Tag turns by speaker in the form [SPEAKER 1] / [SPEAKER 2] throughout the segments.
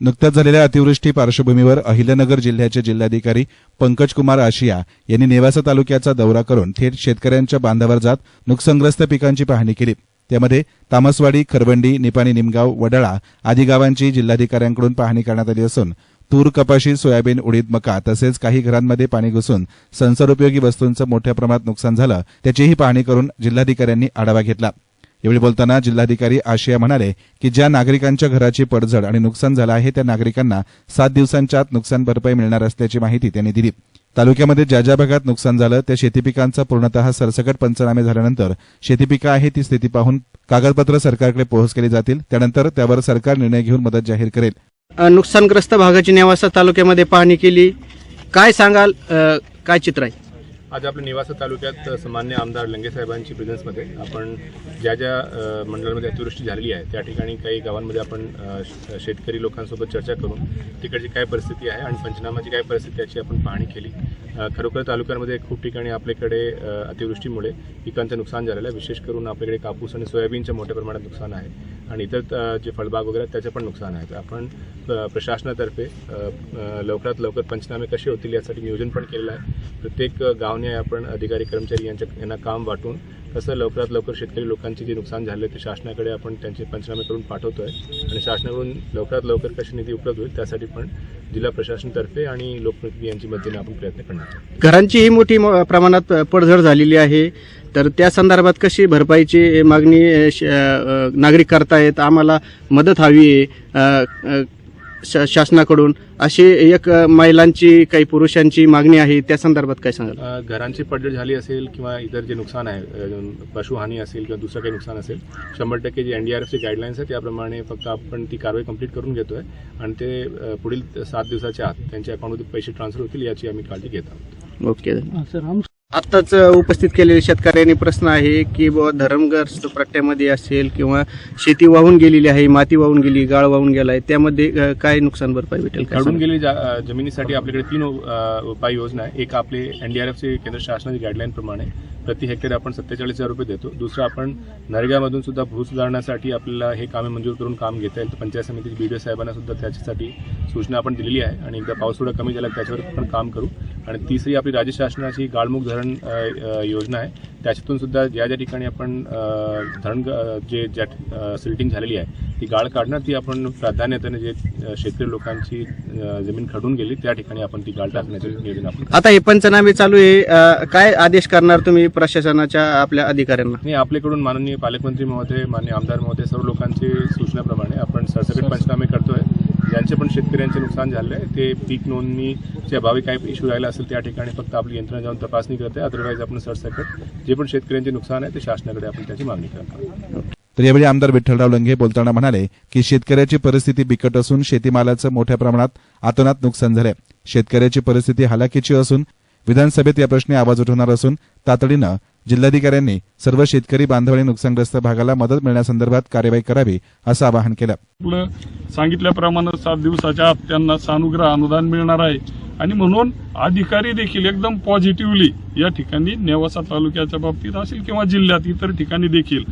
[SPEAKER 1] नुकत्याच झालेल्या अतिवृष्टी पार्श्वभूमीवर अहिल्यानगर जिल्ह्याचे जिल्हाधिकारी पंकजकुमार आशिया यांनी नेवासा तालुक्याचा दौरा करून थेट शेतकऱ्यांच्या बांधावर जात नुकसानग्रस्त पिकांची पाहणी केली. त्यामध्ये तामसवाडी खरवंडी निपाणी निमगाव वडाळा आदी गावांची जिल्हाधिकाऱ्यांकडून पाहणी करण्यात आली असून तूर कपाशी सोयाबीन उडीद मका तसेच काही घरांमध्ये पाणी घुसून संसारोपयोगी वस्तूंचं मोठ्या प्रमाणात नुकसान झालं त्याचीही पाहणी करून जिल्हाधिकाऱ्यांनी आढावा घेतला. यावेळी बोलताना जिल्हाधिकारी आशिया म्हणाले की ज्या नागरिकांच्या घराची पडझड आणि नुकसान झालं आहे त्या नागरिकांना सात दिवसांच्या आत नुकसान भरपाई मिळणार असल्याची माहिती त्यांनी दिली. तालुक्यामध्ये ज्या ज्या भागात नुकसान झालं त्या शेतीपिकांचा पूर्णतः सरसकट पंचनामे झाल्यानंतर शेतीपिकं आहे ती स्थिती पाहून कागदपत्र सरकारकडे पोहोच केली जातील त्यानंतर त्यावर सरकार निर्णय घेऊन मदत जाहीर करेल.
[SPEAKER 2] नुकसानग्रस्त भागाची नेवासा तालुक्यामध्ये पाहणी केली. काय सांगाल? काय चित्र आहे?
[SPEAKER 3] आज आपल्या निवासा तालुक्यात सन्मान्य आमदार लंगे साहेबांची प्रेझेन्समध्ये आपण ज्या ज्या मंडळामध्ये अतिवृष्टी झालेली आहे त्या ठिकाणी काही गावांमध्ये आपण श- शेतकरी लोकांसोबत चर्चा करून तिकडची काय परिस्थिती आहे आणि पंचनामाची काय परिस्थिती याची आपण पाहणी केली. खरोखर तालुक्यांमध्ये खूप ठिकाणी आपल्याकडे अतिवृष्टीमुळे पिकांचं नुकसान झालेलं आहे. विशेष करून आपल्याकडे कापूस आणि सोयाबीनचं मोठ्या प्रमाणात नुकसान आहे आणि इतर जे फळबाग वगैरे आहेत त्याचे पण नुकसान आहे. तर आपण प्रशासनातर्फे लवकरात लवकर पंचनामे कसे होतील यासाठी नियोजन पण केलेलं आहे. प्रत्येक गाव गावने आपण अधिकारी कर्मचारी यांच्या यांना काम वाटून कसं लवकरात लवकर शेतकरी लोकांचे जे नुकसान झाले ते शासनाकडे आपण त्यांचे पंचनामे करून पाठवतो आहे आणि शासनाकडून लवकरात लवकर कशी निधी उपलब्ध होईल त्यासाठी पण जिल्हा प्रशासनातर्फे आणि लोकप्रतिनिधी यांची मदतीने आपण प्रयत्न करणार घरांची
[SPEAKER 2] घरांचीही मोठी म- प्रमाणात पडझड झालेली आहे. तर त्या संदर्भात कशी भरपाईची मागणी श- नागरिक करतायत? आम्हाला मदत हवी आहे. शा- शासनाकडून अशी एक महिलांची काही पुरुषांची मागणी आहे त्या संदर्भात काय सांगाल?
[SPEAKER 3] घरांची पडझड झाली असेल किंवा इतर जे नुकसान आहे पशुहानी असेल किंवा दुसरं काही नुकसान असेल शंभर टक्के जे एनडीआरएफची गाईडलाईन्स आहे त्याप्रमाणे फक्त आपण ती कारवाई कंप्लीट करून घेतोय आणि ते पुढील सात दिवसाच्या आत त्यांच्या अकाउंटमध्ये पैसे ट्रान्सफर होतील याची आम्ही काळजी घेत आहोत.
[SPEAKER 2] ओके. आत्ताच उपस्थित केलेले शेतकऱ्यांनी प्रश्न आहे की बुवा धरमग्रस्त पट्ट्यामध्ये असेल किंवा शेती वाहून गेलेली आहे माती वाहून गेली गाळ वाहून गेला आहे त्यामध्ये अ, काय नुकसान भरपाई भेटेल काय
[SPEAKER 3] काढून
[SPEAKER 2] सांगाल?
[SPEAKER 3] गेलेली जा- अ, जमिनीसाठी आपल्याकडे तीन अ, उपाययोजना आहे. एक आपले एनडीआरएफचे केंद्र शासनाची गाईडलाईन प्रमाणे प्रति हेक्टर आपण सत्तेचाळीस हजार रुपये देतो. दुसरं आपण नरेगामधून सुद्धा भू सुधारण्यासाठी आपल्याला हे कामे मंजूर करून काम घेता येईल. तर पंचायत समितीचे बीडीओ साहेबांना सुद्धा त्याच्यासाठी सूचना आपण दिलेली आहे आणि एकदा पाऊस थोडा कमी झाला की त्याच्यावर आपण काम करू. आणि तिसरी आपली राज्य शासनाची गाळमुख धरण योजना आहे. त्याच्यातून सुद्धा ज्या ज्या ठिकाणी आपण धरण जे ज्या सिल्टिंग झालेली आहे ती गाळ काढणार ती आपण प्राधान्याने जे शेतकरी लोकांची जमीन खडून गेली त्या ठिकाणी आपण ती गाळ टाकण्याचं नियोजन आपण
[SPEAKER 2] आता हे पंचनामे चालू आहे. काय आदेश करणार तुम्ही प्रशासनाच्या आपल्या अधिकाऱ्यांना?
[SPEAKER 3] आणि आपल्याकडून माननीय पालकमंत्री महोदय माननीय आमदार महोदय सर्व लोकांचे सूचनाप्रमाणे आपण सरसकट पंचनामे करतोय. ज्यांचे पण शेतकऱ्यांचे नुकसान झाले आहे ते पीक नोंदणीच्या अभावी काही इश्यू राहिला असेल त्या ठिकाणी फक्त आपली यंत्रणा जाऊन तपासणी करते अदरवाईज आपण सरसकट जे पण शेतकऱ्यांचे नुकसान आहे ते शासनाकडे आपण त्याची मागणी करणार
[SPEAKER 1] तर यावेळी आमदार विठ्ठलराव लंघे बोलताना म्हणाले की शेतकऱ्याची परिस्थिती बिकट असून शेतीमालाचं मोठ्या प्रमाणात आतोनात नुकसान झालंय. शेतकऱ्याची परिस्थिती हालाकीची असून विधानसभेत या प्रश्नी आवाज उठवणार असून तातडीनं जिल्हाधिकाऱ्यांनी सर्व शेतकरी बांधवांनी नुकसानग्रस्त भागाला मदत मिळण्यासंदर्भात कार्यवाही करावी असं आवाहन केलं.
[SPEAKER 4] पुढे सांगितल्याप्रमाणे सात दिवसाच्या आत त्यांना सानुग्रह अनुदान मिळणार आहे. आणि म्हणून अधिकारी देखील एकदम पॉझिटिव्हली या ठिकाणी नेवासा तालुक्याच्या बाबतीत असेल किंवा जिल्ह्यात इतर ठिकाणी देखील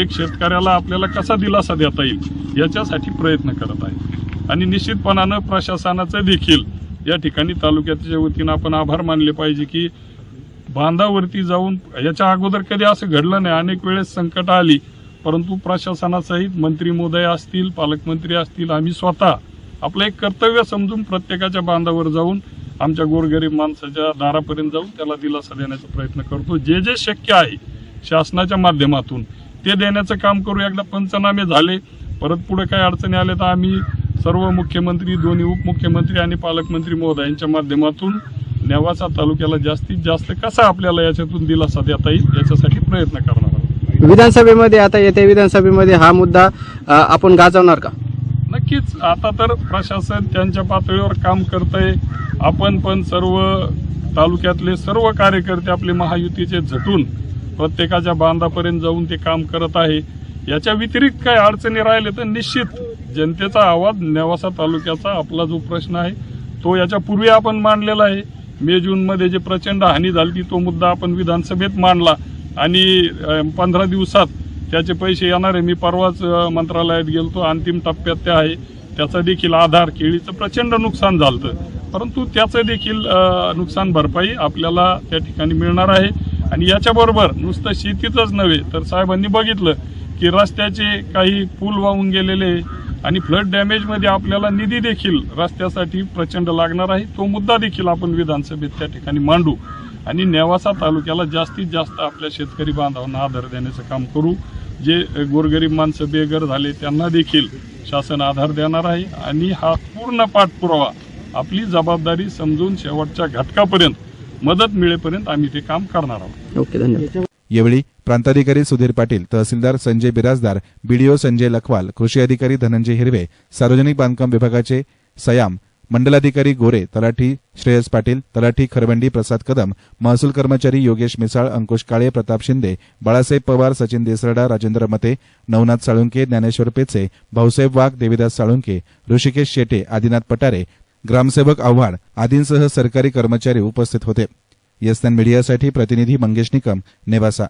[SPEAKER 4] एक शेतकऱ्याला आपल्याला कसा दिलासा देता येईल याच्यासाठी प्रयत्न करत आहे. आणि निश्चितपणानं प्रशासनाचं देखील या ठिकाणी तालुक्याच्या वतीनं आपण आभार मानले पाहिजे की बांधावरती जाऊन याच्या अगोदर कधी असं घडलं नाही. अनेक वेळेस संकट आली परंतु प्रशासनासहित मंत्री महोदय असतील पालकमंत्री असतील आम्ही स्वतः आपलं एक कर्तव्य समजून प्रत्येकाच्या बांधावर जाऊन आमच्या गोरगरीब माणसाच्या दारापर्यंत जाऊन त्याला दिलासा देण्याचा प्रयत्न करतो. जे जे शक्य आहे शासनाच्या माध्यमातून ते देण्याचं काम करू. एकदा पंचनामे झाले परत पुढे काही अडचणी आल्या तर आम्ही सर्व मुख्यमंत्री दोन्ही उपमुख्यमंत्री आणि पालकमंत्री महोदयांच्या माध्यमातून नेवासा तालुक्याला जास्तीत जास्त कसा आपल्याला याच्यातून दिलासा देता येईल याच्यासाठी प्रयत्न करणार आहोत.
[SPEAKER 2] विधानसभेमध्ये आता येत्या विधानसभेमध्ये हा मुद्दा आपण गाजवणार का?
[SPEAKER 4] नक्कीच. आता तर प्रशासन त्यांच्या पातळीवर काम करतंय. आपण पण सर्व तालुक्यातले सर्व कार्यकर्ते आपले महायुतीचे झटून प्रत्येकाच्या बांधापर्यंत जाऊन ते काम करत आहे. याच्या व्यतिरिक्त काही अडचणी राहिले तर निश्चित जनतेचा आवाज नेवासा तालुक्याचा आपला जो प्रश्न आहे तो याच्या पूर्वी आपण मांडलेला आहे. मे जूनमध्ये जे प्रचंड हानी झाली तो मुद्दा आपण विधानसभेत मांडला. आणि पंधरा दिवसात त्याचे पैसे येणार आहे. मी परवाच मंत्रालयात गेलतो. अंतिम टप्प्यात ते आहे. त्याचा देखील आधार केळीचं प्रचंड नुकसान झालं परंतु त्याचं देखील नुकसान भरपाई आपल्याला त्या ठिकाणी मिळणार आहे. आणि याच्याबरोबर नुसतं शेतीतच नव्हे तर साहेबांनी बघितलं की रस्त्याचे काही पूल वाहून गेलेले आणि फ्लड डॅमेजमध्ये आपल्याला निधी देखील रस्त्यासाठी प्रचंड लागणार आहे. तो मुद्दा देखील आपण विधानसभेत त्या ठिकाणी मांडू. आणि नेवासा तालुक्याला जास्तीत जास्त आपल्या शेतकरी बांधवांना आधार देण्याचं काम करू. जे गोरगरीब माणसं बेघर झाले त्यांना देखील शासन आधार देणार आहे. आणि हा पूर्ण पाठपुरावा आपली जबाबदारी समजून शेवटच्या घटकापर्यंत मदत मिळेपर्यंत आम्ही ते काम करणार आहोत.
[SPEAKER 2] ओके धन्यवाद.
[SPEAKER 1] यावेळी प्रांताधिकारी सुधीर पाटील तहसीलदार संजय बिराजदार बीडीओ संजय लखवाल कृषी अधिकारी धनंजय हिरवे सार्वजनिक बांधकाम विभागाचे सयाम मंडलाधिकारी गोरे तलाठी श्रेयस पाटील तलाठी खरबंडी प्रसाद कदम महसूल कर्मचारी योगेश मिसाळ अंकुश काळे प्रताप शिंदे बाळासाहेब पवार सचिन देसरडा राजेंद्र मते नवनाथ साळुंके ज्ञानेश्वर पेचे भाऊसाहेब वाघ देविदास साळुंके ऋषिकेश शेटे आदिनाथ पटारे ग्रामसेवक आव्हाड आदींसह सरकारी कर्मचारी उपस्थित होते. येस्टर्न मीडियासाठी प्रतिनिधी मंगेश निकम नेवासा.